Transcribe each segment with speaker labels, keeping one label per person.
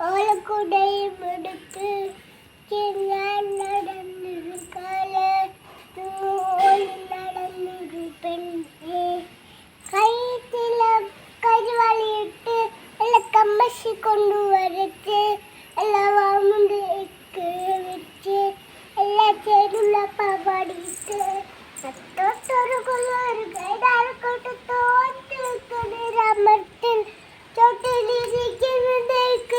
Speaker 1: அவளுக்குடையும் எடுத்து நடந்திருக்கால நடந்திருப்பெண் கைத்தில கஜ்வாலிட்டு எல்லாம் கம்மசி கொண்டு வரச்சு எல்லாம் வாமுண்டு வச்சு எல்லாம் செருளப்பா பாடிட்டு சத்தோட்டொரு கொள்ளு ஒரு கைதாறு கூட்டத்தோ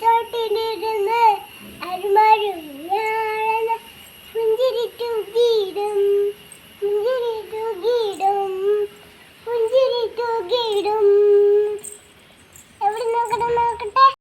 Speaker 1: തോട്ടിനിരുന്ന് അരുമാരും ഗീടും